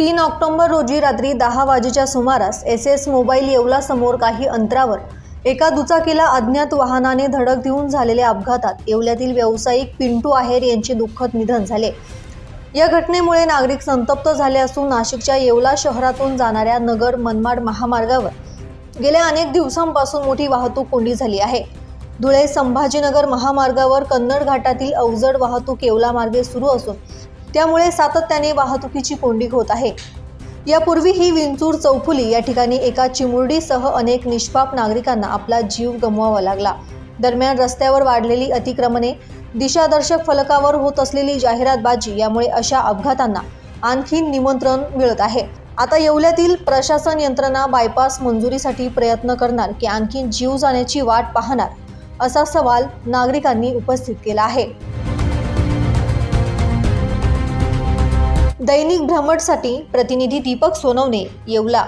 तीन ऑक्टोंबर रोजी रात्री दहा वाजेच्या सुमारास एस एस मोबाईल येवला समोर काही अंतरावर एका दुचाकीला अज्ञात वाहनाने धडक देऊन झालेल्या अपघातात येवल्यातील व्यावसायिक पिंटू आहेर यांचे दुःखद निधन झाले. या घटनेमुळे नागरिक संतप्त झाले असून नाशिकच्या येवला शहरातून जाणाऱ्या नगर मनमाड महामार्गावर गेल्या अनेक दिवसांपासून मोठी वाहतूक कोंडी झाली आहे. धुळे संभाजीनगर महामार्गावर कन्नड घाटातील अवजड वाहतूक येवला मार्गे सुरू असून त्यामुळे सातत्याने वाहतुकीची कोंडी होत आहे. यापूर्वी ही विंचूर चौफुली या ठिकाणी एका चिमुरडीसह अनेक निष्पाप नागरिकांना आपला जीव गमवावा लागला. दरम्यान रस्त्यावर वाढलेली अतिक्रमणे दिशादर्शक फलकावर होत असलेली जाहिरातबाजी यामुळे अशा अपघातांना आणखी निमंत्रण मिळत आहे. आता येवल्यातील प्रशासन यंत्रणा बायपास मंजुरीसाठी प्रयत्न करणार की आणखी जीव जाण्याची वाट पाहणार असा सवाल नागरिकांनी उपस्थित केला आहे. दैनिक भ्रमटसाठी प्रतिनिधी दीपक सोनवणे येवला